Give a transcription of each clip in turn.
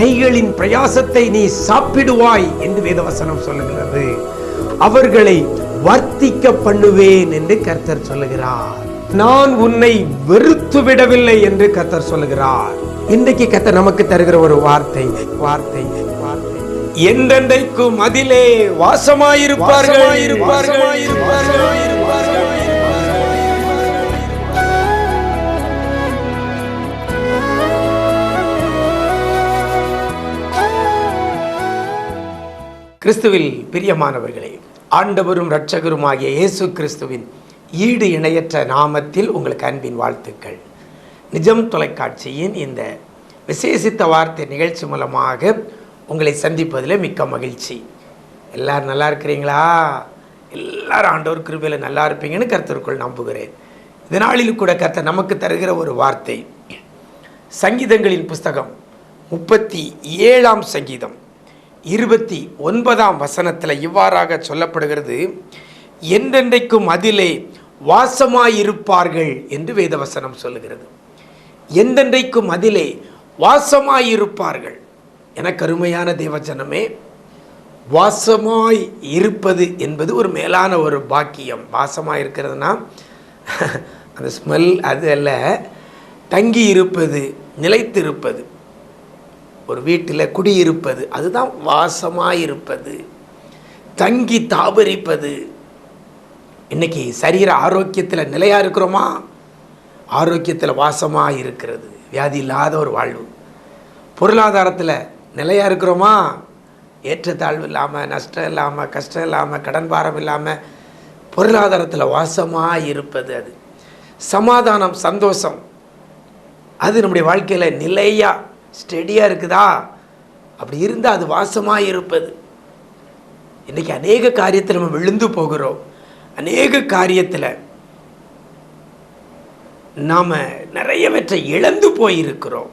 கைகளின் பிரயாசத்தை நீ சாப்பிடுவாய் என்று வேதவசனம் சொல்லுகிறது. அவர்களை வர்த்திக்க பண்ணுவேன் என்று கர்த்தர் சொல்லுகிறார். நான் உன்னை வெறுத்து விடவில்லை என்று கர்த்தர் சொல்லுகிறார். இன்றைக்கு கர்த்தர் நமக்கு தருகிற ஒரு வார்த்தை வார்த்தை வார்த்தை. என்றென்றைக்கும் அதிலே வாசமாயிருப்பார்கள். இருப்பார்கள் இருப்பார்கள் கிறிஸ்துவில் பிரியமானவர்களே ஆண்டவரும் இரட்சகருமாகிய இயேசு கிறிஸ்துவின் ஈடு இணையற்ற நாமத்தில் உங்களுக்கு அன்பின் வாழ்த்துக்கள். நிஜம் தொலைக்காட்சியின் இந்த விசேஷித்த வார்த்தை நிகழ்ச்சி மூலமாக உங்களை சந்திப்பதில் மிக்க மகிழ்ச்சி. எல்லோரும் நல்லா இருக்கிறீங்களா? எல்லாரும் ஆண்டவர் கிருபையில் நல்லா இருப்பீங்கன்னு கர்த்தருக்குள் நம்புகிறேன். இந்த கூட கர்த்தர் நமக்கு தருகிற ஒரு வார்த்தை. சங்கீதங்களின் புஸ்தகம் முப்பத்தி ஏழாம் சங்கீதம். இருபத்தி ஒன்பதாம் வசனத்தில் இவ்வாறாக சொல்லப்படுகிறது என்றென்றைக்கும் அதிலே வாசமாயிருப்பார்கள் என்று வேதவசனம் சொல்லுகிறது. எந்தென்றைக்கும் அதிலே வாசமாயிருப்பார்கள் என கருமையான தேவஜனமே வாசமாய் இருப்பது என்பது ஒரு மேலான ஒரு பாக்கியம். வாசமாக இருக்கிறதுனா அந்த ஸ்மெல் அது அல்ல தங்கி இருப்பது நிலைத்திருப்பது. ஒரு வீட்டில் குடியிருப்பது அதுதான் வாசமாக இருப்பது தங்கி தாபரிப்பது. இன்னைக்கு சரீர ஆரோக்கியத்தில் நிலையாக இருக்கிறோமா? ஆரோக்கியத்தில் வாசமாக இருக்கிறது வியாதி இல்லாத ஒரு வாழ்வு. பொருளாதாரத்தில் நிலையாக இருக்கிறோமா? ஏற்றத்தாழ்வு இல்லாமல் நஷ்டம் இல்லாமல் கஷ்டம் இல்லாமல் கடன் பாரம் இல்லாமல் பொருளாதாரத்தில் வாசமாக இருப்பது அது. சமாதானம் சந்தோஷம் அது நம்முடைய வாழ்க்கையில் நிலையாக ஸ்டெடியாக இருக்குதா? அப்படி இருந்தால் அது வாசமாக இருப்பது. இன்றைக்கி அநேக காரியத்தில் நம்ம விழுந்து போகிறோம். அநேக காரியத்தில் நாம் நிறையவற்றை இழந்து போயிருக்கிறோம்.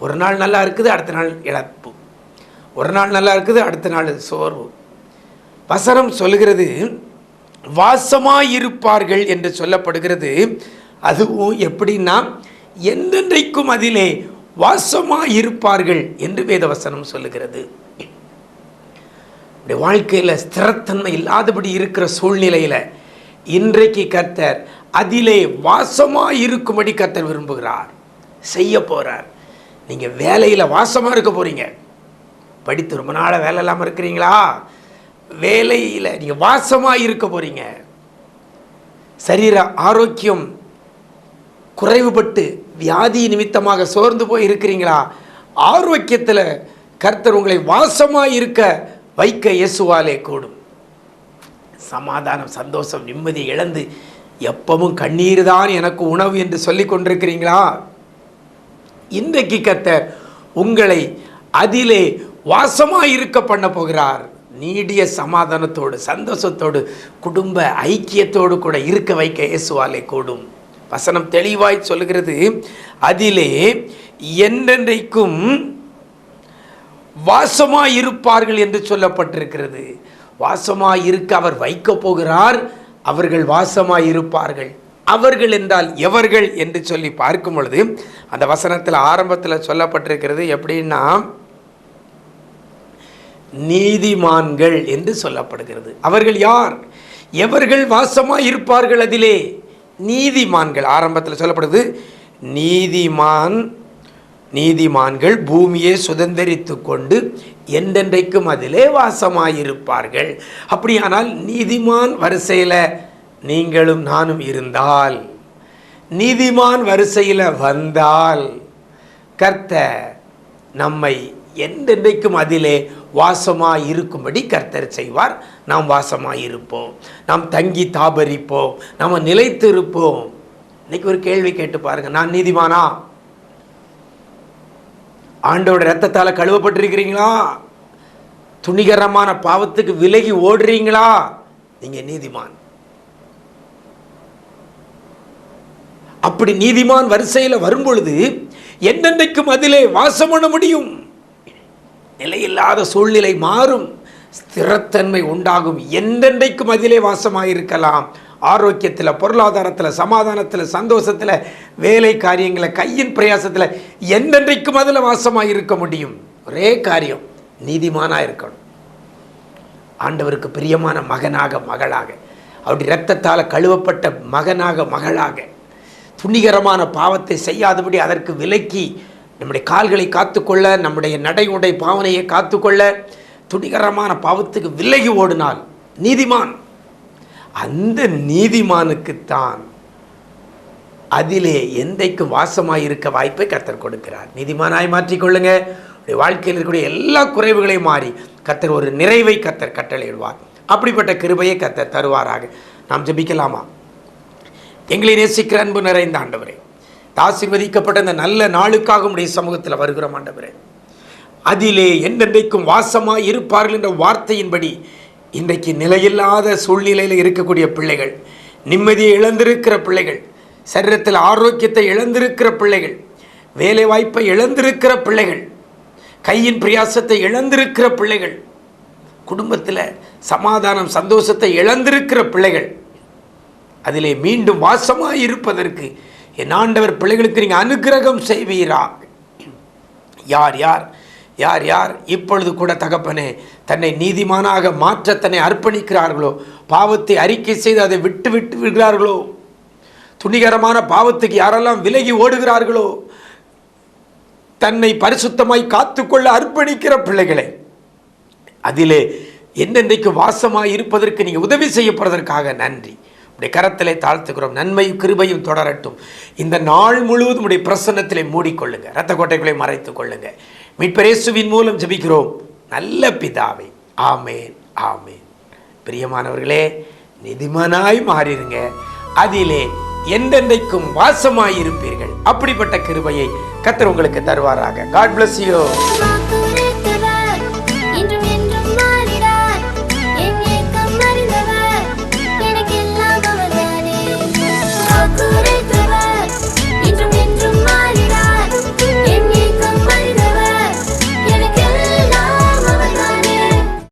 ஒரு நாள் நல்லா இருக்குது அடுத்த நாள் இழப்பு. ஒரு நாள் நல்லா இருக்குது அடுத்த நாள் சோர்வு. வசனம் சொல்லுகிறது வாசமாயிருப்பார்கள் என்று சொல்லப்படுகிறது. அதுவும் எப்படின்னா என்றென்றைக்கும் அதிலே வாசமாயிருப்பார்கள் என்று வேதவசனம் சொல்லுகிறது. வாழ்க்கையில் ஸ்திரத்தன்மை இல்லாதபடி இருக்கிற சூழ்நிலையில் இன்றைக்கு கர்த்தர் அதிலே வாசமாக இருக்கும்படி கர்த்தர் விரும்புகிறார். செய்ய போகிறார் நீங்கள் வேலையில் வாசமாக இருக்க போகிறீங்க படித்து ரொம்ப நாளாக வேலை இல்லாமல் இருக்கிறீங்களா? வேலையில் நீங்கள் வாசமாக இருக்க போகிறீங்க சரீர ஆரோக்கியம் குறைவுபட்டு வியாதி நிமித்தமாக சோர்ந்து போய் இருக்கிறீங்களா ஆரோக்கியத்தில் கர்த்தர் உங்களை வாசமாக இருக்க வைக்க இயேசுவாலே கூடும். சமாதானம் சந்தோஷம் நிம்மதி இழந்து எப்பவும் கண்ணீர் தான் எனக்கு உணவு என்று சொல்லி கொண்டிருக்கிறீங்களா? இன்றைக்கு கர்த்தர் உங்களை அதிலே வாசமாக இருக்க பண்ண போகிறார். நீடிய சமாதானத்தோடு சந்தோஷத்தோடு குடும்ப ஐக்கியத்தோடு கூட இருக்க வைக்க இயேசுவாலே கூடும். வசனம் தெளிவாய் சொல்லுகிறது. அதிலே என்றென்றைக்கும் வாசமாய் இருப்பார்கள் என்று சொல்லப்பட்டிருக்கிறது. வாசமாய் இருக்க அவர் வைக்க போகிறார் அவர்கள் வாசமாய் இருப்பார்கள் அவர்கள் என்றால் எவர்கள் என்று சொல்லி பார்க்கும் பொழுது அந்த வசனத்தில் ஆரம்பத்தில் சொல்லப்பட்டிருக்கிறது எப்படின்னா நீதிமான்கள் என்று சொல்லப்படுகிறது. அவர்கள் யார்? எவர்கள் வாசமாய் இருப்பார்கள் அதிலே? நீதிமான்கள் ஆரம்பத்தில் சொல்லப்படுது நீதிமான் நீதிமான்கள் பூமியை சுதந்திரித்து கொண்டு என்றென்றைக்கும் அதிலே வாசமாயிருப்பார்கள். அப்படியானால் நீதிமான் வரிசையில் நீங்களும் நானும் இருந்தால் நீதிமான் வரிசையில் வந்தால் கர்த்த நம்மை என்றென்றைக்கும் அதிலே வாசமாக இருக்கும்படி கர்த்தர் செய்வார். நாம் வாசமாக இருப்போம் நாம் தங்கி தாபரிப்போம். நாம் நிலைத்து இருப்போம் இன்னைக்கு ஒரு கேள்வி கேட்டு பாருங்கள் நான் நீதிமானா? ஆண்டோட ரத்தத்தால் கழுவப்பட்டிருக்கிறீங்களா? துணிகரமான பாவத்துக்கு விலகி ஓடுறீங்களா? நீங்கள் நீதிமான். அப்படி நீதிமான் வரிசையில் வரும்பொழுது என்னென்றைக்கும் அதிலே வாசம் பண்ண முடியும். நிலையில்லாத சூழ்நிலை மாறும். ஸ்திரத்தன்மை உண்டாகும். என்றென்றைக்கும் அதிலே வாசமாயிருக்கலாம். ஆரோக்கியத்தில் பொருளாதாரத்தில் சமாதானத்தில் சந்தோஷத்தில் வேலை காரியங்களை கையின் பிரயாசத்தில் என்றென்றைக்கும் அதில் வாசமாக இருக்க முடியும். ஒரே காரியம் நீதிமானாக இருக்கணும். ஆண்டவருக்கு பிரியமான மகனாக மகளாக. அவருடைய இரத்தத்தால் கழுவப்பட்ட மகனாக மகளாக. துணிகரமான பாவத்தை செய்யாதபடி அதற்கு விலக்கி நம்முடைய கால்களை காத்துக்கொள்ள நம்முடைய நடை உடை பாவனையை காத்துக்கொள்ள துணிகரமான பாவத்துக்கு விலகி ஓடினால் நீதிமான். அந்த நீதிமானுக்குத்தான் அதிலே எந்தைக்கு வாசமாக இருக்க வாய்ப்பை கர்த்தர் கொடுக்கிறார். நீதிமானாய் மாற்றிக்கொள்ளுங்க வாழ்க்கையில் இருக்கக்கூடிய எல்லா குறைவுகளையும் மாறி கத்தர் ஒரு நிறைவை கத்தர் கட்டளையிடுவார். அப்படிப்பட்ட கிருபையை கத்தர் தருவாராக. நாம் ஜெபிக்கலாமா? எங்களை நேசிக்கிற அன்பு நிறைந்த ஆண்டவரே. ஆசிர்வதிக்கப்பட்ட இந்த நல்ல நாளுக்காக உடைய சமூகத்தில் வருகிறோம் ஆண்டவரே. அதிலே என்றென்றைக்கும் வாசமாக இருப்பார்கள் என்ற வார்த்தையின்படி இன்றைக்கு நிலையில்லாத சூழ்நிலையில் இருக்கக்கூடிய பிள்ளைகள் நிம்மதியை இழந்திருக்கிற பிள்ளைகள் சரீரத்தில் ஆரோக்கியத்தை இழந்திருக்கிற பிள்ளைகள் வேலை வாய்ப்பை இழந்திருக்கிற பிள்ளைகள் கையின் பிரயாசத்தை இழந்திருக்கிற பிள்ளைகள் குடும்பத்தில் சமாதானம் சந்தோஷத்தை இழந்திருக்கிற பிள்ளைகள் அதிலே மீண்டும் வாசமாக இருப்பதற்கு என் ஆண்டவர் பிள்ளைகளுக்கு நீங்கள் அனுக்கிரகம் செய்வீரா. யார் யார்? யார் யார்? இப்பொழுது கூட தகப்பனே தன்னை நீதிமானாக மாற்ற தன்னை அர்ப்பணிக்கிறார்களோ? பாவத்தை அறிக்கை செய்து அதை விட்டு விட்டு விடுகிறார்களோ? துணிகரமான பாவத்துக்கு யாரெல்லாம் விலகி ஓடுகிறார்களோ? தன்னை பரிசுத்தமாய் காத்துக்கொள்ள அர்ப்பணிக்கிற பிள்ளைகளை அதிலே என்னென்றைக்கு வாசமாக இருப்பதற்கு நீங்கள் உதவி செய்யப்படுவதற்காக நன்றி. உடைய கரத்திலே தாழ்த்துக்கிறோம் நன்மையும் கிருபையும் தொடரட்டும். இந்த நாள் முழுவதும் உடைய பிரசன்னத்திலே மூடிக்கொள்ளுங்க. ரத்த கோட்டைகளை மறைத்துக் கொள்ளுங்க. மீட்பரேசுவின் மூலம் ஜெபிக்கிறோம். நல்ல பிதாவை. ஆமேன். ஆமேன். பிரியமானவர்களே நிதிமனாய் மாறிடுங்க. அதிலே என்றென்றைக்கும் வாசமாயிருப்பீர்கள் அப்படிப்பட்ட கிருபையை கத்தர் உங்களுக்கு தருவாராக. God bless you